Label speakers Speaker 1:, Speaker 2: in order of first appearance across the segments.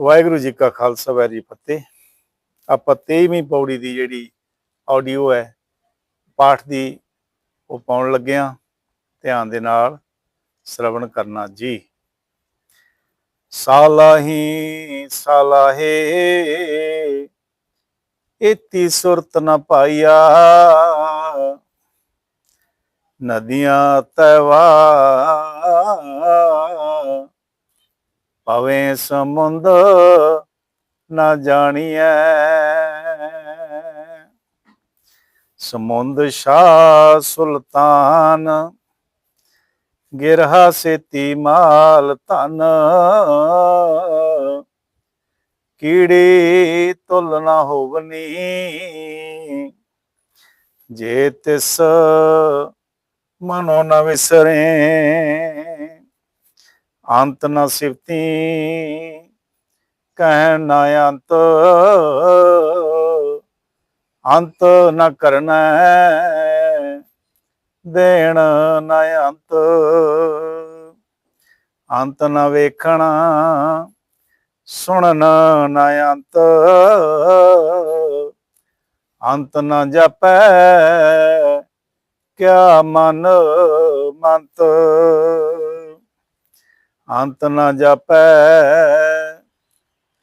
Speaker 1: ਵਾਹਿਗੁਰੂ ਜੀ ਕਾ ਖਾਲਸਾ, ਵਾਹਿਗੁਰੂ ਜੀ ਫਤਿਹ। ਆਪਾਂ 23ਵੀਂ ਪੌੜੀ ਦੀ ਜਿਹੜੀ ਆਡੀਓ ਹੈ, ਪਾਠ ਦੀ ਉਹ ਪਾਉਣ ਲੱਗੇ ਹਾਂ। ਧਿਆਨ ਦੇ ਨਾਲ ਸ਼ਰਵਣ ਕਰਨਾ ਜੀ। ਸਾਲਾਹੀ, ਸਾਲਾਹੇ ਇਤੀ ਸੁਰਤ ਨ ਪਾਈਆ ਨਦੀਆਂ ਤਵਾ ਪਵੇਂ ਸਮੁੰਦ ਨਾ ਜਾਣੀਐ। ਸਮੁੰਦ ਸ਼ਾਹ ਸੁਲਤਾਨ, ਗਿਰਹਾ ਸੇਤੀ ਮਾਲ ਧਨ। ਕੀੜੀ ਤੁਲ ਨਾ ਹੋਵਨੀ, ਜੇ ਤਿਸ ਮਨੋ ਨ ਵਿਸਰੇ। ਅੰਤ ਨ ਸਿਫਤੀ ਕਹਿ ਨ ਅੰਤ। ਅੰਤ ਨ ਕਰਨਾ, ਦੇਣ ਨ ਅੰਤ। ਅੰਤ ਨ ਵੇਖਣਾ, ਸੁਣਨ ਨ ਅੰਤ। ਅੰਤ ਨ ਜਪੈ, ਕਿਆ ਮਨ ਮੰਤ। ਅੰਤ ਨਾ ਜਪੈ।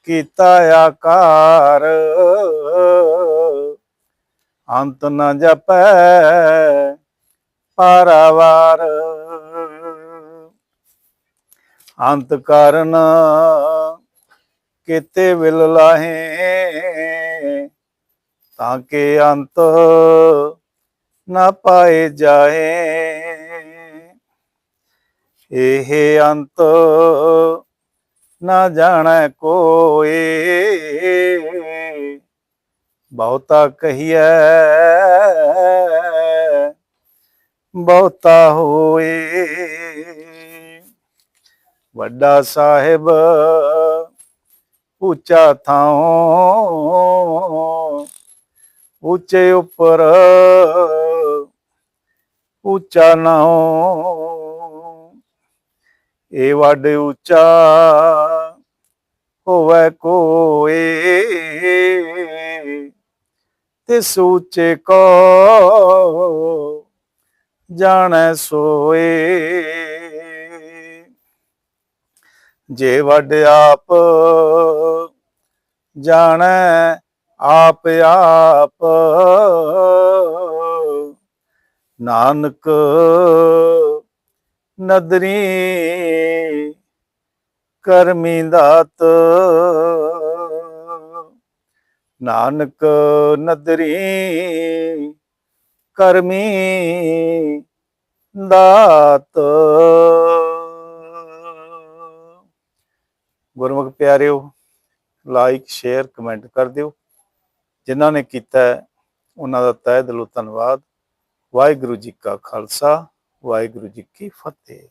Speaker 1: ਕੀਤਾ ਆਕਾਰ। ਅੰਤ ਨ ਜਪੈ। ਪਾਰਾਵਾਰ। ਅੰਤ ਕਾਰਨ ਕਿਤੇ ਵਿਲ ਲਾਹੇ। ਤਾਂ ਕਿ ਅੰਤ ਨਾ ਪਾਏ ਜਾਏ। ਇਹ ਅੰਤ ਨਾ ਜਾਣੈ ਕੋਏ। ਬਹੁਤਾ ਕਹੀਐ, ਬਹੁਤਾ ਹੋਏ। ਵੱਡਾ ਸਾਹਿਬ, ਉੱਚਾ ਥਾਂ ਉੱਚੇ ਉੱਪਰ, ਉੱਚਾ ਨਾਉ। ਏ ਵੱਡ ਉੱਚਾ ਹੋਵੇ ਕੋਏ ਤੇ ਸੂਚੇ ਕੋ ਜਾਣੈ ਸੋਏ। ਜੇ ਵੱਡ ਆਪ ਜਾਣੈ, ਆਪ ਆਪ ਨਾਨਕ ਨਦਰੀ ਕਰਮੀ ਦਾਤ। ਨਾਨਕ ਨਦਰੀ ਕਰਮੀ ਦਾਤ। ਗੁਰਮੁਖ ਪਿਆਰਿਓ, ਲਾਈਕ, ਸ਼ੇਅਰ, ਕਮੈਂਟ ਕਰ ਦਿਓ। ਜਿਨ੍ਹਾਂ ਨੇ ਕੀਤਾ ਉਹਨਾਂ ਦਾ ਤਹਿ ਦਿਲੋਂ ਧੰਨਵਾਦ। ਵਾਹਿਗੁਰੂ ਜੀ ਕਾ ਖਾਲਸਾ। ਵਾਹਿਗੁਰੂ ਜੀ ਕੀ ਫਤਿਹ।